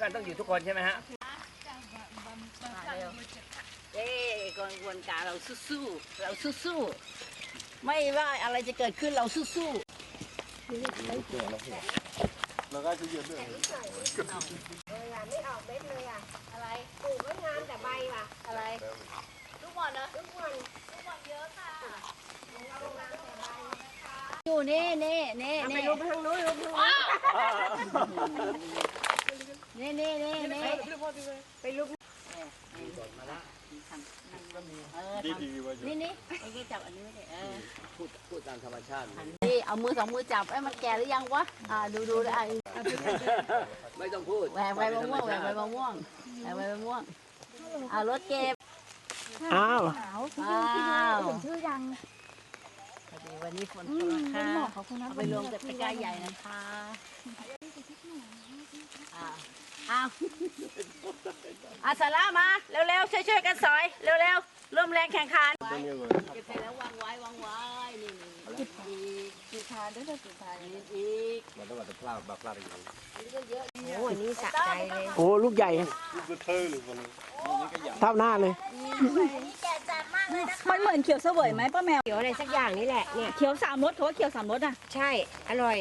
กันต้องอยู่ทุกคนใช่ไหมฮะเอ้กระบวนการเราสู้ๆเราสู้ๆไม่ว่าอะไรจะเกิดขึ้นเราสู้ไม่ออกเม็ดเลยอะๆอะไรปลูกไม่งามแต่ใบว่ะอะไร ทุกวันนะทุกวัน อยู่นี่นี่นี่เอาไปนี่ลุกไปทางนู้นลุกทางนู้นนี่นี่นี่นี่ไปลุกเออทำนี่นี่ไอ้ที่จับอันนี้ไม่ได้เออพูดพูดตามธรรมชาตินี่เอามือสองมือจับไอ้มันแก่หรือยังวะอ่าดูดูได้ไม่ต้องพูดแหวกใบมะม่วงแหวกใบมะม่วงแหวกใบมะม่วงเอารถเก็บอ้าวอ้าวชื่อยังพอดี วันนี้ฝนตกค่ะเอาไปรวมกับตะกร้าใหญ่นะคะอ่าเอาอาสาระมา เร็วๆ ช่วยๆ กันสอย เร็วๆร่วมแรงแข่งขันเก็บไปแล้ววางไว้วางไว้ นี่นี่อีกกี่ทานด้วยกี่ทานอีกมันต้องมาแต่พลาดแบบพลาดอีกโอ้ยนี่สะใจเลย โอ้ ลูกใหญ่เท่าหน้าเลย มันเหมือนเขียวเสวยไหมป้าแมว เขียวอะไรสักอย่างนี่แหละเนี่ยเขียวสามรสเขาว่าเขียวสามรสอะ ใช่อร่อย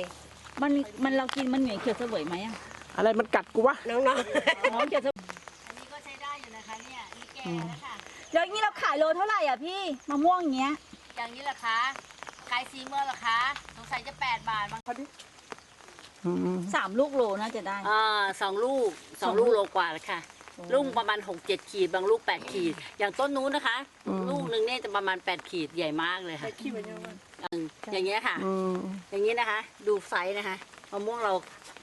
มันมันเรากินมันเหมือนเขียวเสวยไหมอะอะไรมันกัดกูวะน้องอ๋อเขียวเสวยอันนี้ก็ใช้ได้อยู่นะคะเนี่ยนี่แก่แล้วค่ะ แล้วอย่างนี้เราขายโลเท่าไหร่อะพี่มะม่วงอย่างเงี้ย อย่างนี้เหรอคะขายสีเมื่อเหรอคะสงสัยจะแปดบาทมั้งอืมสามลูกโลน่าจะได้ อ่าสองลูกสองลูกโลกว่าแล้วค่ะ ลูกประมาณหกเจ็ดขีดบางลูกแปดขีด อย่างต้นนู้นนะคะ ลูกหนึ่งเนี่ยจะประมาณแปดขีดใหญ่มากเลยค่ะอืมอย่างเงี้ยค่ะอืมอย่างนี้นะคะ ดูไซส์นะคะมะม่วงเรา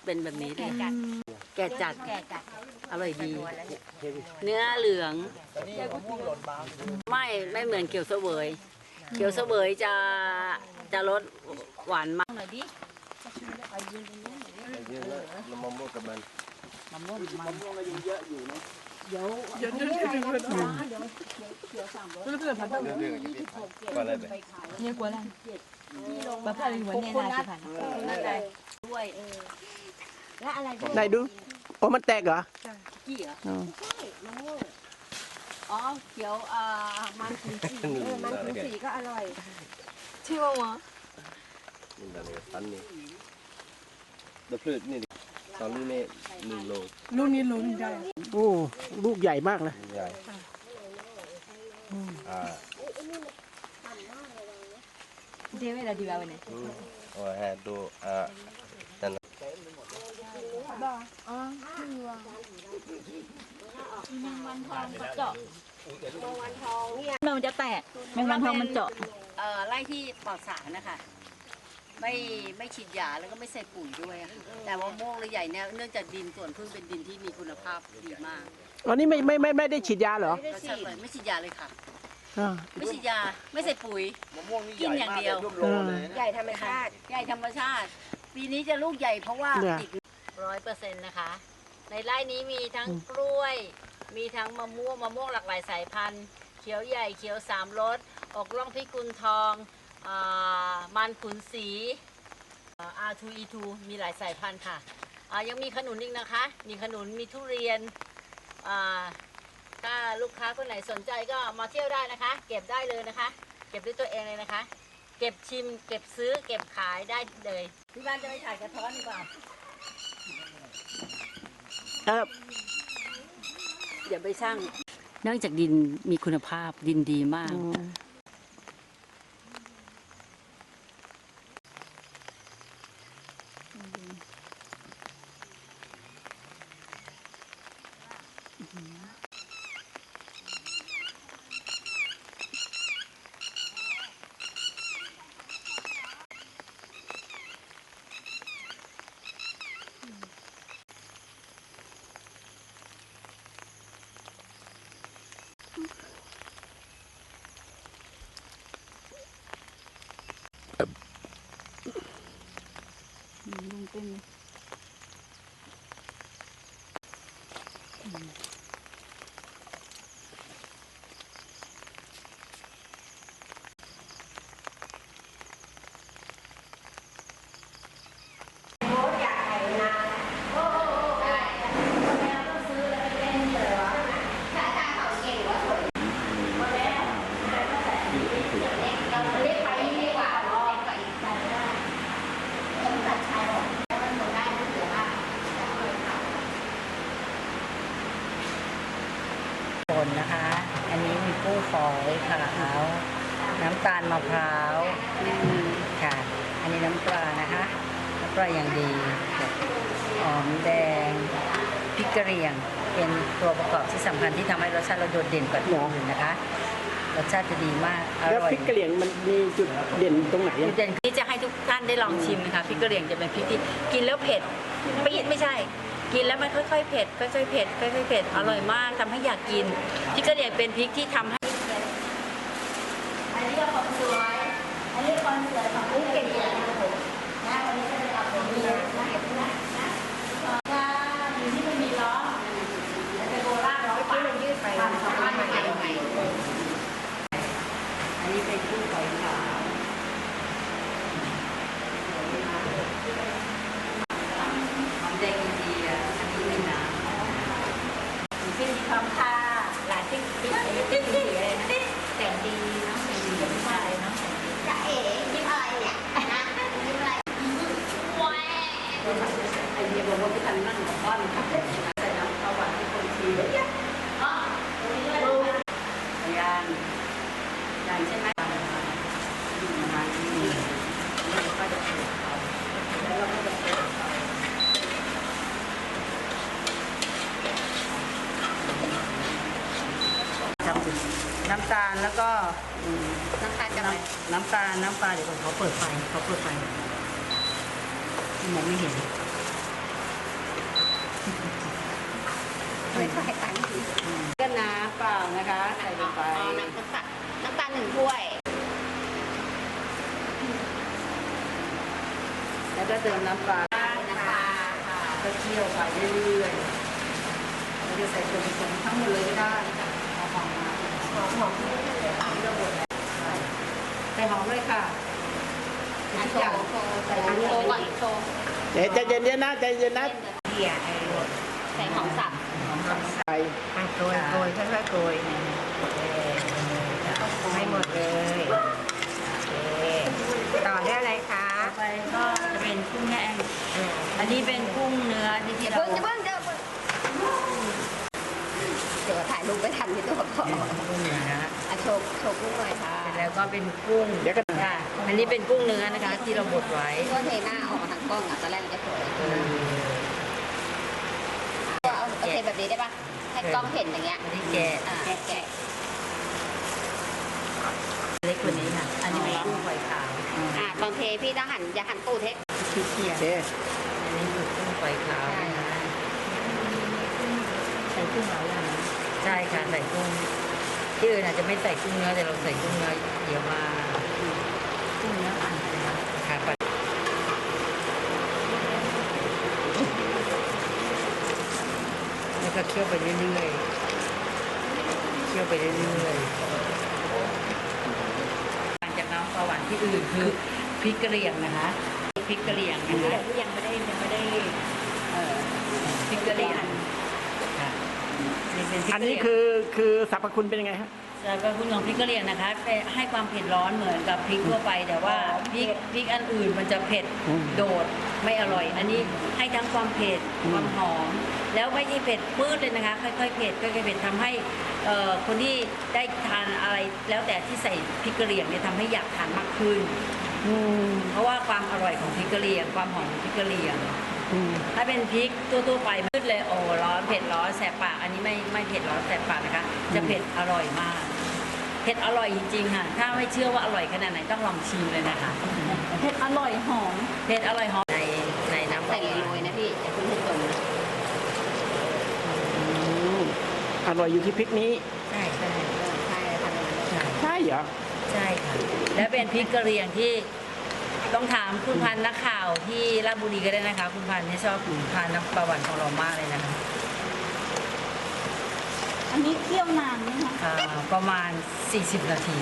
เป็นแบบนี้เลยค่ะแก่จัดแก่จัดอร่อยดี เนื้อเหลืองไม่ไม่เหมือนเขียวเสวยเขียวเสวยจะจะรสหวานมากหน่อยดิ เยอะแล้วเรามามวกับมันมะม่วงมันเรื่องเรื่องก็อะไรแบบเนี่ยกลัวอะไรแบบอะไรหัวเนี่ยนาสิพันนั่นแหละด้วยและอะไรที่ไหนดูโอ้มันแตกเหรอกี่เหรออืมอ๋อเขียวอ่ามันขุนสีเออมันขุนสีก็อร่อยที่ว่าวะนี่อะไรตันนี่เดือดพืชนี่ ตอนนี้เนี่ยหนึ่งโลโอ้ลูกใหญ่มากเลยใหญ่อ่าเดี๋ยวเราดีกว่าวันนี้อืมโอ้แฮดูอ่านั่นมันจะแตกแมงวันทองมันเจาะ เอ่อไร่ที่ปลอดสารนะคะ ไม่ไม่ฉีดยาแล้วก็ไม่ใส่ปุ๋ยด้วยอะแต่ว่าม่วงระใหญ่เนี่ยเนื่องจากดินส่วนพึ่งเป็นดินที่มีคุณภาพดีมากอันนี้ไม่ไม่ไม่ไม่ได้ฉีดยาเหรอรสชาติเลยไม่ฉีดยาเลยค่ะ อ่า ไม่ฉีดยาไม่ใส่ปุ๋ยกินอย่างเดียวเออใหญ่ธรรมชาติใหญ่ธรรมชาติ ปีนี้จะลูกใหญ่เพราะว่าเนี่ย ติดร้อยเปอร์เซ็นต์นะคะ ในไร่นี้มีทั้งกล้วย มีทั้งมะม่วงมะม่วงหลากหลายสายพันธุ์ เขียวใหญ่เขียวสามรส ออกร่องพิกุลทองอา มันขุนสีอาทูอีทูมีหลายสายพันธุ์ค่ะอ่ายังมีขนุนอีกนะคะ มีขนุนมีทุเรียนอ่าถ้าลูกค้าคนไหนสนใจก็มาเที่ยวได้นะคะ เก็บได้เลยนะคะ เก็บด้วยตัวเองเลยนะคะ เก็บชิม เก็บซื้อ เก็บขายได้เลยที่บ้านจะไปถ่ายกระท้อนดีกว่าเออเดี๋ยวไปสร้างเนื่องจากดินมีคุณภาพดินดีมาก раками. สชาติเราโดดเด่นกว่าที่อื่นนะคะ รสชาติจะดีมากอแล้วร่อยพริกกะเหรี่ยงมันมีจุดเด่นตรงไหนจุอะดเด่นที่จะให้ทุกท่านได้ลองชิมนะคะพริกกระเหรี่ยงจะเป็นพริกที่กินแล้วเผ็ดปี๊ดไม่ใช่ กินแล้วมันค่อยๆเผ็ดค่อยๆเผ็ดค่อยๆเผ็ดอร่อยมากทำให้อยากกินพริกกระเหรี่ยงเป็นพริกที่ทำให้ อันนี้ก็ความสวย อันนี้ความสวยของพริกกระเหรี่ยงนะครับผมนะวันนี้ก็จะเอาแบบนี้นะนะนะนะว่าอยู่ที่มันมีล้อแล้วเป็นโบราณร้อยปีมันยืดไปทำสองพันใหม่ใหม่ อันนี้เป็นกุ้งฝอยขาวหอมแดงอินเดียอันนี้เป็นน้ำชื่อดีคำค่ะหลานชื่อติ๊กติ๊กติ๊กอะไรนะแต่งดีเนาะแต่งดีไม่ใช่เนาะจะเอ๋ยิ้มอะไรเนี่ยนะยิ้มอะไรว้าไอเดียบอกว่าพี่ทันนั่งกับบ้านค่ะใส่น้ำประวัติให้คนชีเยอะๆอ๋อตรงนี้ด้วยยาง อย่างเช่นไหมประมาณนี้แล้วก็จะเปิดเขาแล้วเราก็จะเปิดเขาครับน้ำตาลแล้วก็อืม น้ำตาลกับอะไร น้ำตาลน้ำปลาเดี๋ยวก่อนเขาเปิดไฟเขาเปิดไฟมองไม่เห็นไม่ค่อยให้ตังทีก็น้ำเปล่านะคะใส่ลงไปน้ำตาลน้ำตาลหนึ่งถ้วย แล้วก็เติมน้ำปลาน้ำปลาค่ะก็เคี่ยวไปเรื่อยๆเราจะใส่ส่วนผสมทั้งหมดเลยก็ได้เอาหอมมาหอมหอมที่เราบดแล้วใส่หอมเลยค่ะอะทุกโชอย่างว์โชว์ใส่โชว์ก่อนโชว์เดี๋ยวใจเย็นๆนะใจเย็นนะเดี่ยไอ้ใส่หอมสับหอมสับไปอะโรยโรยค่อยๆโรยไม่หมดเลยโอเคต่อด้วยอะไรคะต่อไปก็จะเป็นกุ้งแห้งอันนี้เป็นกุ้งเนื้อที่ที่เราเพิ่งจะเพิ่งเดี๋ยวเพิ่งเดี๋ยวถ่ายรูปไปทันที่ตัวพ่อกุ้งเนื้ออะโชว์โชว์กุ้งหน่อยค่ะเสร็จ แล้วก็เป็นกุ้งเดี๋ยวก็ค่ะอันนี้เป็นกุ้งเนื้อนะคะ ที่เราบดไว้ก็เทหน้าออกมาทางกล้องอะตอนแรกมันจะสวยเอาเอาเทแบบนี้ได้ปะให้กล้องเห็นอย่างเงี้ยอันนี้แกะอ่าแกะเล็กกว่านี้ค่ะ อันนี้เป็นกุ้งฝอยขาวอ่าตอนเทพี่ต้องหันอย่าหันตู้เทที่เคี่ยโอเคอันนี้คือกุ้งฝอยขาวนะคะใส่กุ้งแล้วยังใช่ค่ะใส่กุ้ง ที่อื่นอาจจะไม่ใส่กุ้งเนื้อแต่เราใส่กุ้งเนื้อเดี๋ยวมากุ้งเนื้อปั่นะคะค่ะปั่นแล้วก็เคี่ยวไปเรื่อยๆ เคี่ยวไปเรื่อยๆต่างจากน้ำปลาหวานที่อื่นคือพริกกระเหรี่ยงนะคะพริกกระเหรี่ยงนะคะที่ยังไม่ได้ยังไม่ได้พริกกระเหรี่ยงค่ะนี่เป็นพริก อันกะเหนี้รี่ยงคือคือสรรพคุณเป็นยังไงฮะสรรพคุณของพริกกะเหรี่ยงนะคะเป็นให้ความเผ็ดร้อนเหมือนกับพริกทั่วไป แต่ว่าพริกพริกอันอื่นมันจะเผ็ดอืมโดดไม่อร่อย อันนี้ให้ทั้งความเผ็ดอืมความหอม แล้วไม่ใช่เผ็ดปื้ดเลยนะคะ ค่อยๆเผ็ดค่อยๆเผ็ดทำให้เอ่อคนที่ได้ทานอะไรแล้วแต่ที่ใส่พริกกะเหรี่ยงเนี่ยทำให้อยากทานมากขึ้นอืมเพราะว่าความอร่อยของพริกกะเหรี่ยง ความหอมของพริกกะเหรี่ยงอืม ถ้าเป็นพริกทั่วๆไปมืดเลยโอ้ร้อนเผ็ดร้อนแสบปากอันนี้ไม่ไม่เผ็ดร้อนแสบปากนะคะ จะเผ็ดอร่อยมากเผ็ดอร่อยจริงๆค่ะ ถ้าไม่เชื่อว่าอร่อยขนาดไหนต้องลองชิมเลยนะคะเผ็ดอร่อยหอมเผ็ดอร่อยหอมในในน้ำปใส่ลาโรยๆนะพี่อย่าเพิ่งให้จมนะอืมอร่อยอยู่ที่พริกนี้ ใช่ใช่ใช่ทำอย่างนั้นใช่ใช่เหรอใช่ค่ะ และเป็นพริกกะเหรี่ยงที่ ต้องถามคุณพันธ์นักข่าวที่ราชบุรีก็ได้นะคะ คุณพันธ์ที่ชอบทานน้ำปลาหวานของเรามากเลยนะคะอันนี้เคี่ยวนานไหมคะอ่าประมาณ 40 นาที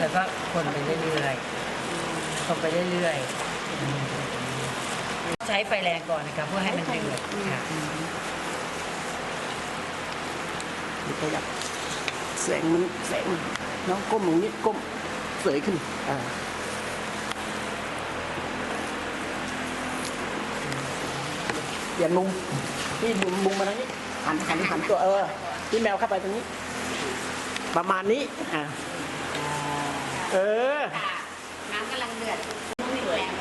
แล้วก็คนไปเรื่อยๆคนไปเรื่อยๆ ใช้ไฟแรงก่อนนะคะเพื่อให้มันเดือดค่ะเดี๋ยวขยับ แสงมันแสงน้องก้มลงนิดก้มเสยขึ้น อ่าเปลี่ยนมุมพี่มุมมุมมาทางนี้หันหันหันตัวเออพี่แมวเข้าไปตรงนี้ ประมาณนี้อะเออ น้ำกำลังเดือดไม่แรงไป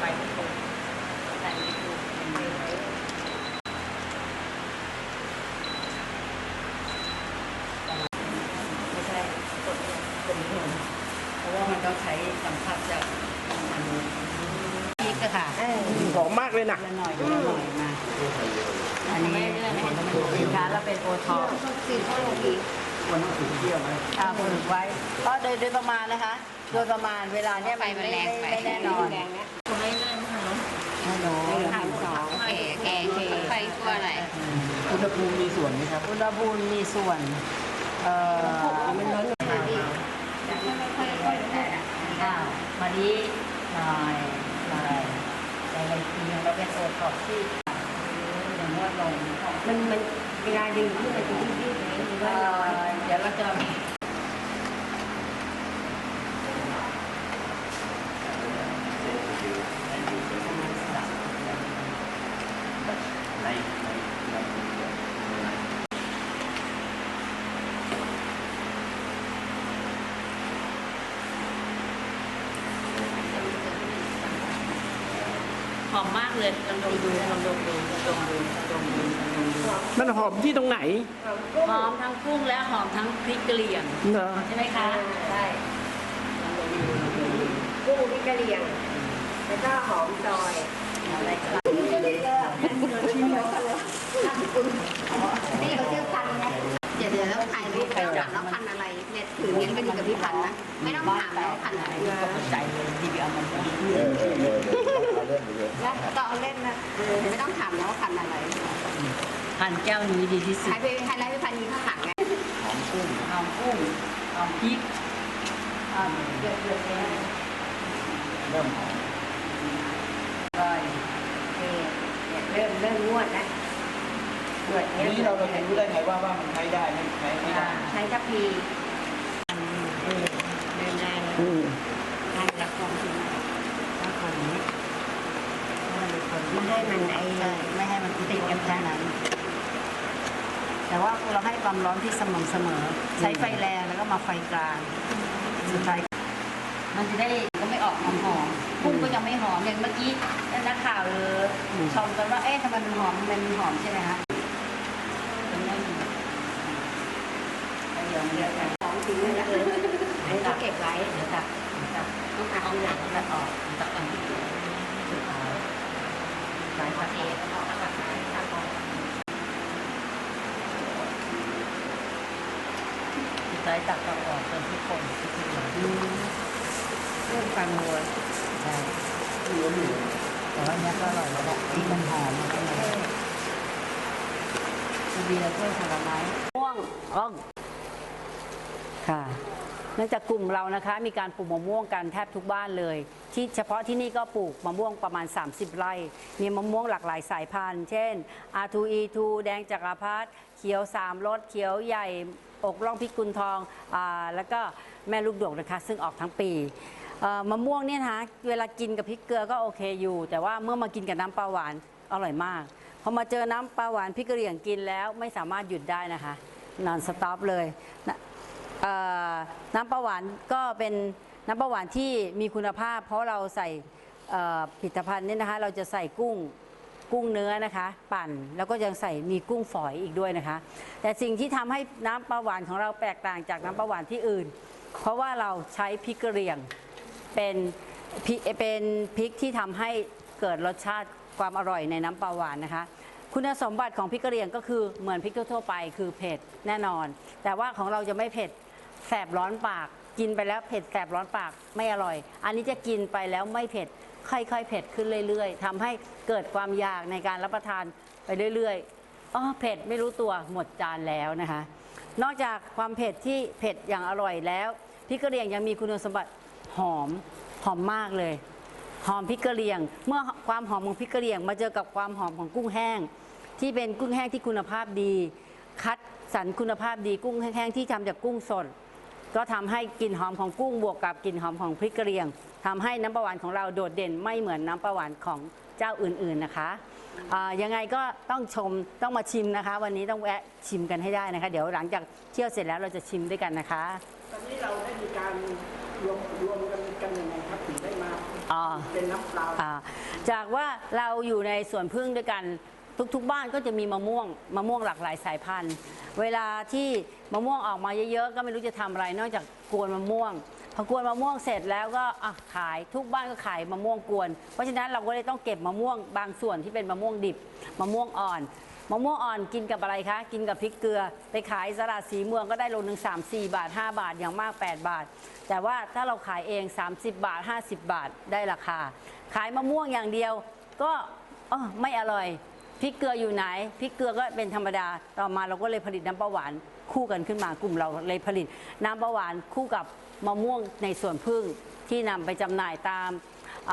ไปไม่ถูกใส่ไม่ถูกไม่ใช่กดเป็นหนุ่มเพราะว่ามันต้องใช้สัมผัสจากอันนี้พริกอะค่ะ หอมมากเลยนะ ละหน่อยละหน่อยมา อันนี้สินค้าเราเป็นโอทอป คือข้าวโรตี อ่าฝึกไว้ก็โดยโดยประมาณนะคะ โดยประมาณเวลาเนี้ยไมันมันไม่แรงไปไม่แน่นอนไม่เล่นค่ะเนาะฮัลโหลโอเคโอเคไฟตัวไหนอุณหภูมิมีส่วนไหมครับอุณหภูมิมีส่วนเอ่ออ้าวมาดีหน่อยหน่อยแต่ในทีเราเป็นโอทอปที่อย่างนวดลงมันมัน เวลาดึงขึ้นมันจะยืดๆไหมหรื อเอ่ว่าอเดี๋ยวเราจะหอมมากเลยลองดมดูลองดมดูลองดมดูลองดมดูลองดมดูมันหอมที่ตรงไหนหอมทั้งกุ้งและหอมทั้งพริกกะเหรี่ยงเหรอใช่ไหมคะใช่ลองดมดูลองดมดูกุ้งพริกกะเหรี่ยงแล้วก็หอมซอยอะไรก็นี่เขาชื่อพันธุ์นะเดี๋ยวเดี๋ยวแล้วถ่ายรูปแล้วถามแล้วพันธุ์อะไรเนี่ยถือเงี้ยก็อยู่กับพี่พันธุ์นะไม่ต้องถามแล้วาพันธุ์อะไรตกใจเลยทีเดียวมันเออเออ เออเออเอาเรื่องไปเลยแล้วก็เอาเล่นนะเออไม่ต้องถามแล้วว่าพันธุ์อะไรพันแก้วนี้ดีที่สุดใช้ไปให้ไล่พี่พันธุ์นี้ข้างหลังไงหอมกุ้งหอมกุ้งหอมพริกหอมเดือดเดือดเลยเริ่มหอมอร่อยเริ่มเริ่มนวดแล้วนวดทีนี้เราเราจะรู้ได้ไงว่าว่ามันใช้ได้ไม่ใช้ไม่ได้ใช้ทัพพีเออเดินได้แล้ว อืม ได้รับความจริงแล้วคนนี้ ไม่ ให้มันไอ้ไม่ให้มันติดกันแค่นั้น แต่ว่าเราให้ความร้อนที่สม่ำเสมอ ใช้ไฟแรงแล้วก็มาไฟกลาง สุดท้ายมันจะได้ก็ไม่ออกหอมหอมกุ้งก็ยังไม่หอมอย่างเมื่อกี้นักข่าวเลยชมกันว่าเอ๊ะทำไมมันหอมมันหอมใช่ไหมคะไม่มีเดี๋ยวเดียวกันของจริงเลยนะอันนี้เก็บไว้เดี๋ยวตัดตักต้องตัดทีหลังตัดออกตัดออกสุดท้ายสายพัดเอกแล้วก็ตัดตัดออก สุดท้ายตัดออกจนทุกคนทุกคนเริ่มฟังวัวใช่แต่ว่าเนี้ยก็อร่อยแล้วแหละที่มันหอมมันก็เลยคือเบียร์ถ้วยผลไม้ม่วงอ้องค่ะเนื่องจากกลุ่มเรานะคะมีการปลูกมะม่วงกันแทบทุกบ้านเลย ที่เฉพาะที่นี่ก็ปลูกมะม่วงประมาณ 30 ไร่ มีมะม่วงหลากหลายสายพันธุ์ เช่น R2E2 แดงจักรพรรดิเขียวสามรสเขียวใหญ่ อกร่องพิกุลทองอแล้วก็แม่ลูกดกนะคะ ซึ่งออกทั้งปีมะม่วงเนี่ยนะคะเวลากินกับพริกเกลือก็โอเคอยู่ แต่ว่าเมื่อมากินกับน้ำปลาหวานอร่อยมากพอมาเจอน้ำปลาหวานพริกกระเหรี่ยงกินแล้วไม่สามารถหยุดได้นะคะนอนสต็อปเลยน้ำปลาหวานก็เป็นน้ำปลาหวานที่มีคุณภาพ เพราะเราใส่ผลิตภัณฑ์เนี่ยนะคะเราจะใส่กุ้ง กุ้งเนื้อนะคะ ปั่นแล้วก็ยังใส่มีกุ้งฝอยอีกด้วยนะคะ แต่สิ่งที่ทำให้น้ำปลาหวานของเราแตกต่างจากน้ำปลาหวานที่อื่น เพราะว่าเราใช้พริกกระเหรี่ยงเป็นพริกเป็นพริกที่ทำให้เกิดรสชาติความอร่อยในน้ำปลาหวานนะคะ คุณสมบัติของพริกกระเหรี่ยงก็คือเหมือนพริกทั่วไปคือเผ็ดแน่นอน แต่ว่าของเราจะไม่เผ็ดแสบร้อนปาก กินไปแล้วเผ็ดแสบร้อนปากไม่อร่อย อันนี้จะกินไปแล้วไม่เผ็ด ค่อยๆเผ็ดขึ้นเรื่อยๆทำให้เกิดความอยากในการรับประทานไปเรื่อยๆอ๋อเผ็ดไม่รู้ตัวหมดจานแล้วนะคะ นอกจากความเผ็ดที่เผ็ดอย่างอร่อยแล้วพริกกระเหรี่ยงยังมีคุณสมบัติหอมหอมมากเลยหอมพริกกระเหรี่ยง เมื่อความหอมของพริกกระเหรี่ยง มาเจอกับความหอมของกุ้งแห้ง ที่เป็นกุ้งแห้งที่คุณภาพดี คัดสรรคุณภาพดีกุ้งแห้งที่ทำจากกุ้งสดก็ทำให้กลิ่นหอมของกุ้งบวกกับกลิ่นหอมของพริกกระเหรี่ยง ทำให้น้ำปลาหวานของเราโดดเด่นไม่เหมือนน้ำปลาหวานของเจ้าอื่นๆนะคะอ่ายังไงก็ต้องชมต้องมาชิมนะคะ วันนี้ต้องแวะชิมกันให้ได้นะคะ เดี๋ยวหลังจากเที่ยวเสร็จแล้วเราจะชิมด้วยกันนะคะตอนนี้เราได้มีการรวมรวมกันกันยังไงครับถึงได้มาอ๋อเป็นน้ำเปล่าอ่าจากว่าเราอยู่ในสวนพึ่งด้วยกันทุกๆ บ้านก็จะมีมะม่วงมะม่วงหลากหลายสายพันธุ์ เวลาที่มะม่วงออกมาเยอะๆ ก็ไม่รู้จะทำอะไร นอกจากกวนมะม่วง พอกวนมะม่วงเสร็จแล้วก็อะขายทุกบ้านก็ขายมะม่วงกวน เพราะฉะนั้นเราก็เลยต้องเก็บมะม่วงบางส่วนที่เป็นมะม่วงดิบมะม่วงอ่อนมะม่วงอ่อนกินกับอะไรคะ กินกับพริกเกลือ ไปขายสลัดสีเมืองก็ได้โลหนึ่ง3 4 บาท 5 บาทอย่างมาก 8 บาท แต่ว่าถ้าเราขายเอง 30 บาท 50 บาทได้ราคา ขายมะม่วงอย่างเดียวก็ไม่อร่อยพริกเกลืออยู่ไหนพริกเกลือก็เป็นธรรมดาต่อมาเราก็เลยผลิตน้ำปลาหวาน คู่กันขึ้นมากลุ่มเราเลยผลิต น้ำปลาหวานคู่กับมะม่วงในสวนพึ่งที่นำไปจำหน่ายตามอ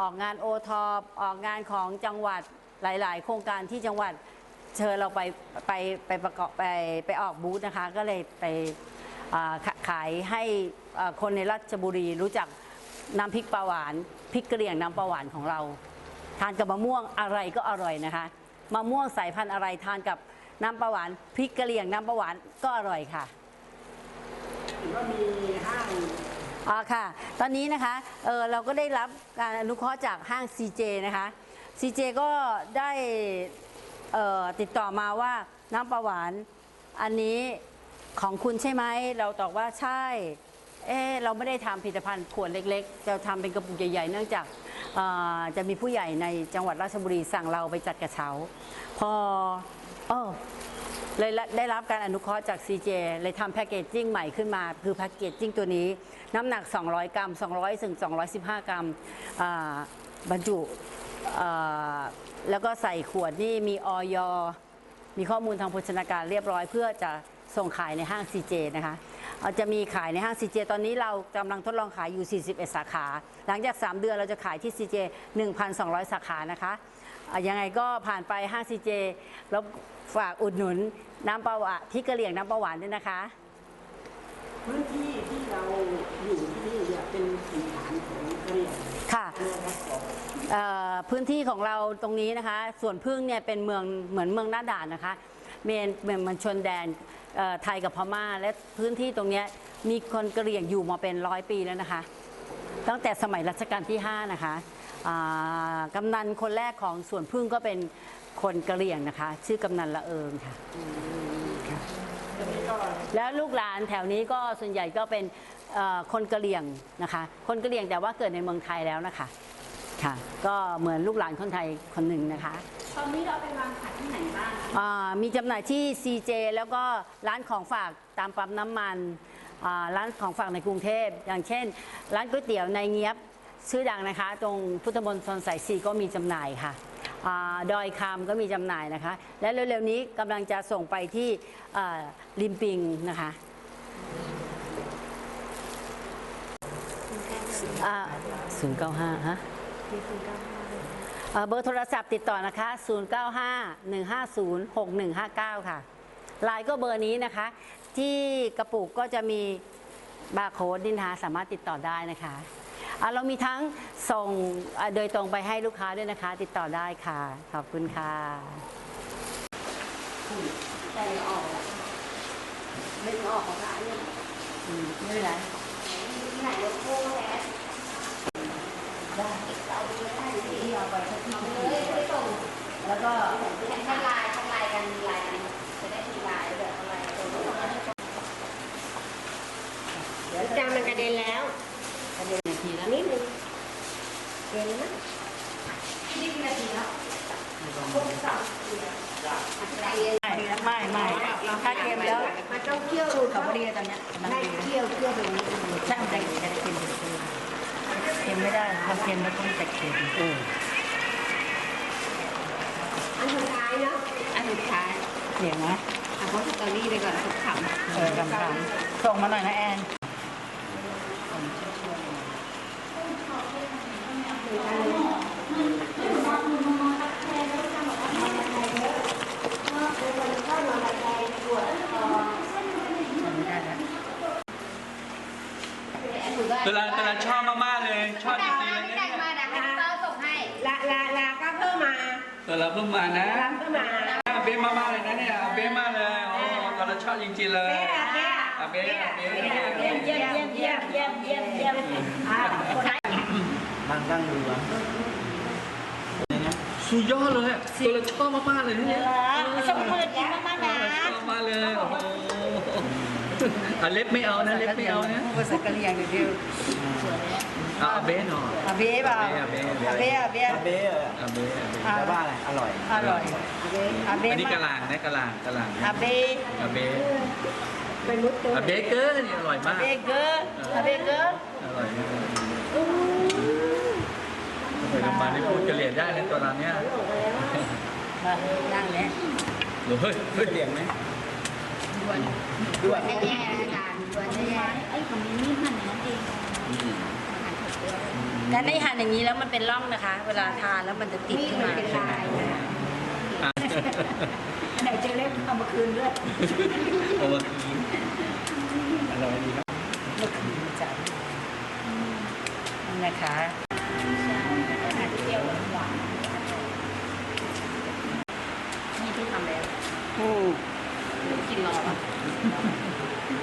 ออกงานโอทอปออกงานของจังหวัดหลาย ๆ โครงการที่จังหวัดเชิญเราไปไปไปประกอบไปไปออกบูธนะคะ ก็เลยไปขายให้คนในราชบุรีรู้จักน้ำพริกปลาหวานพริกกระเหรี่ยงน้ำปลาหวานของเรา ทานกับมะม่วงอะไรก็อร่อยนะคะมะม่วงสายพันธุ์อะไรทานกับ น้ำปลาหวานพริกกระเหรี่ยงน้ำปลาหวานก็อร่อยค่ะเห็นว่ามีห้างอ๋อค่ะ ตอนนี้นะคะเออเราก็ได้รับการอนุเคราะห์จากห้าง CJ นะคะ CJ ก็ได้เอ่อติดต่อมาว่าน้ำปลาหวานอันนี้ของคุณใช่ไหม เราตอบว่าใช่ เอ๊ะเราไม่ได้ทำผลิตภัณฑ์ขวดเล็กๆ จะทำเป็นกระปุกใหญ่ๆ เนื่องจากเอ่อจะมีผู้ใหญ่ในจังหวัดราชบุรีสั่งเราไปจัดกระเช้า พอ เออเลยได้รับการอนุเคราะห์จาก CJ เลยทำแพคเกจจิ้งใหม่ขึ้นมา คือแพคเกจจิ้งตัวนี้ น้ำหนัก 200 กรัม 200ถึง215 กรัมบรรจุแล้วก็ใส่ขวดนี่มีออยมีข้อมูลทางโภชนาการเรียบร้อยเพื่อจะส่งขายในห้าง CJ นะคะจะมีขายในห้าง CJ ตอนนี้เรากำลังทดลองขายอยู่ 41 สาขา หลังจาก 3 เดือนเราจะขายที่ CJ 1,200 สาขานะคะ ยังไงก็ผ่านไปห้าง CJ แล้วฝากอุดหนุนน้ำปลาหวานพริกกะเหรี่ยงน้ำปลาหวานด้วยนะคะ พื้นที่ที่เราอยู่ที่นี่เนี่ยเป็นถิ่นฐานของกะเหรี่ยงค่ะเอ่อพื้นที่ของเราตรงนี้นะคะส่วนพึ่งเนี่ยเป็นเมืองเหมือนเมืองหน้าด่านนะคะเมนเมืองมันชนแดนเอ่อไทยกับพม่า และพื้นที่ตรงเนี้ยมีคนกะเหรี่ยงอยู่มาเป็นร้อยปีแล้วนะคะ ตั้งแต่สมัยรัชกาลที่ 5 นะคะอ่า กำนันคนแรกของสวนพึ่งก็เป็นคนกะเหรี่ยงนะคะ ชื่อกำนันละเอิงค่ะ แล้วลูกหลานแถวนี้ก็ส่วนใหญ่ก็เป็นเอ่อคนกะเหรี่ยงนะคะ คนกะเหรี่ยงแต่ว่าเกิดในเมืองไทยแล้วนะคะค่ะ ก็เหมือนลูกหลานคนไทยคนหนึ่งนะคะตอนนี้เราไปวางขายที่ไหนบ้างอ่ามีจำหน่ายที่ CJ แล้วก็ร้านของฝากตามปั๊มน้ำมันอ่าร้านของฝากในกรุงเทพ อย่างเช่น ร้านก๋วยเตี๋ยวในเงียบ ชื่อดังนะคะ ตรงพุทธมณฑลสายสีก็มีจำหน่ายค่ะอาดอยคำก็มีจำหน่ายนะคะ และเร็วๆนี้กำลังจะส่งไปที่อ่าริมปิงนะคะศูนย์เก้าห้าฮะ เอ่อเบอร์โทรศัพท์ติดต่อนะคะ 0951506159 ค่ะ ไลน์ก็เบอร์นี้นะคะ ที่กระปุกก็จะมีบาร์โค้ดนินทาสามารถติดต่อได้นะคะอะ เรามีทั้งส่งโดยตรงไปให้ลูกค้าด้วยนะคะ ติดต่อได้ค่ะ ขอบคุณค่ะใจออกไม่ออกของร้านเนี่ยไม่เป็นไรที่ไหนเราโค้งแท้ได้เราไปไม่ได้ที่เอาไปสักทีเลยไปส่งแล้วก็แข่งกันลายทำลายกันลายกันจะได้มีลายแบบอะไรตัวนี้จานมันกระเด็นแล้ว ประเด็นนาทีแล้ว นิดนึง เกินนะนี่นาทีแล้วพวกสองใจเย็นไม่ไม่ถ้าเค็มแล้วมันต้องเคี่ยวเขาพอดียตอนนี้ยกำลังได้เคี่ยวเคี่ยวไปนิดนึงช่างใจจะได้เค็มเค็มไม่ได้พอเค็มแล้วต้องแต่เค็มอันสุดท้ายเนาะอันสุดท้ายเสียงไหมเอาพราะสตอรี่ไปก่อนทุกคำเออกำลังส่งมาหน่อยนะแอนไม่ได้แล้ว ด้วย ตลาดตลาดชอบมากๆเลยชอบจแต่ริงๆเลยพี่เนี่แต่ยงมาเดี๋ยวให้พี่เต้าส่งให้ลาลาลาก็เพิ่มมาตลาดเพิ่งมานะลาเพิ่มมาเบ้มากๆเลยนะเนี่ยเบ้มากเลยโอ้ตลาดชอบจริงๆเลยเบ้อะเบ้อะอะเบ้อะเบ้เยี่ยมเยี่ยมเยี่ยมเยี่ยมเยี่ยมเยี่ยม เยี่ยมอ่าคนไหนนั่งนั่งดูอะสุดยอดเลยตลาดชอบมากๆเลยเนี่ยชอบคนกินมากๆนะชอบมากเลยโอ้โหอะเล็บไม่เอานะเล็บไม่เอานะภาษากะเหรี่ยงเดียวเอาเบ้หน่อยอาเบ้เปล่าอาเบ้อาอาเบ้เบ้อาเบ้อาเบ้อาเบ้แปลว่าอะไร อร่อย อร่อยอาเบ้อันนี้กะมาลางนะกะลางกะลางอาเบ้อาเบ้เป็นมุดตัวอาเบ้เกอร์นี่อร่อยมากอาเบ้เกอร์อาเบ้เกอร์ อร่อยมาก เคยทำมาได้พูดกะเหรี่ยงได้ในตอนนั้นเนี่ยนั่งแล้วเฮ้ยเฮ้ยเหลี่ยงไหมไม่แย่อาจารย์ดวนไม่แย่ไอ้ของนี้นี่หั่นอย่างนั้นเองแต่ในหั่นอย่างนี้แล้วมันเป็นร่องนะคะ เวลาทานแล้วมันจะติดนี่ขึ้นมันมาเป็นลายนะอะไหนเจอเล็บเอามาคืนด้วยเอามาคืนอร่อยดีครับเมื่อคืนจัดนี่นะคะ นี่ที่ทำแล้ว อืม กินรอปะ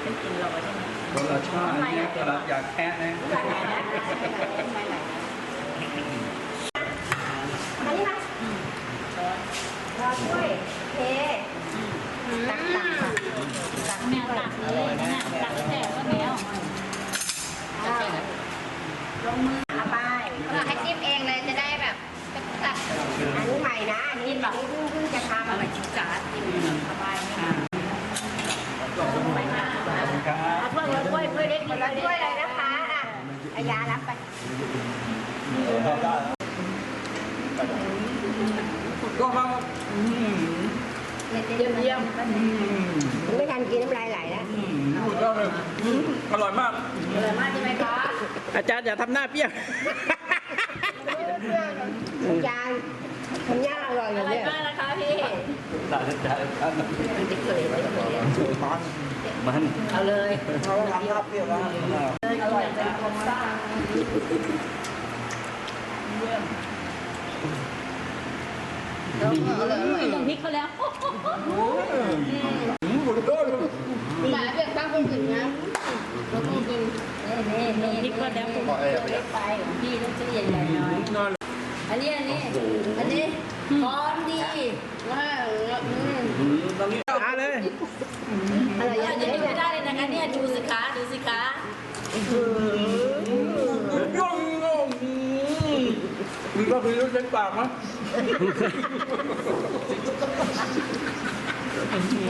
ไม่กินรอใช่ไหม ตลาดชอบเนี่ย ตลาดอยากแค่นะ อันนี้มาเราช่วยเทตักตักตักตัก แมวตักเลยนะตักแต่ว่าแมว ลงมือเอาไปเราให้จิ้มเองเลยจะได้แบบตักอันนี้ใหม่นะอันนี้แบบเพิ่งเพิ่งจะทำ เอาไปชิมจ๋าจิ้มสบายไหมคะ ขอบคุณครับ เอาถ้วยเอาถ้วยถ้วยเล็ก คนละถ้วยเลยนะคะอะอา ยารับไปก็มาเยี่ยมเยี่ยมไม่ทันกินน้ำลายไหลแล้วสุดยอดเลยอร่อยมาก อร่อยมากใช่ไหมคะ อาจารย์อย่าทำหน้าเปรี้ยวอาจารย์ทำย่างอร่อยออยู่ร่อยเนี่ยมากนะคะพี่อาจารย์อาจารย์มันจะเกิดอะไรขึ้นเนี่ยมันเอาเลยเขาทำหน้าเปรี้ยวแล้ว อร่อยเป็นโครงสร้างอร่อยอร่อยลงพริกเขาแล้ว หมาเบียดบ้างคนอื่นนะเราต้องกินนี่นี่พริกก็แล้วตัวเล็กไปของพี่ต้องซื้อใหญ่ๆหน่อยอันนี้ อันนี้ อันนี้พอมดี ว่าอืม มาเลย อร่อย อั อย่าง นนี้ นี้ ดูไม่ได้เลยนะคะเนี่ยดูสิคะดูสิคะ ย่องย่อง มีก็คือรู้เส้นปากมั้ย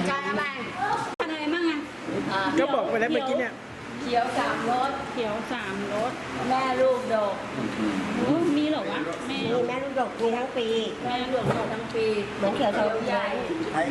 จานอะไรอะไรบ้างอะอ่าก็บอกไปแล้วเมื่อกี้เนี่ยเขียวสามรสเขียวสามรสแม่ลูกดกโอ้มีเหรอวะแม่มีแม่ลูกดกมีทั้งปี แม่ลูกดกทั้งปีเหมือนเขียวเขียวใหญ่ไอ้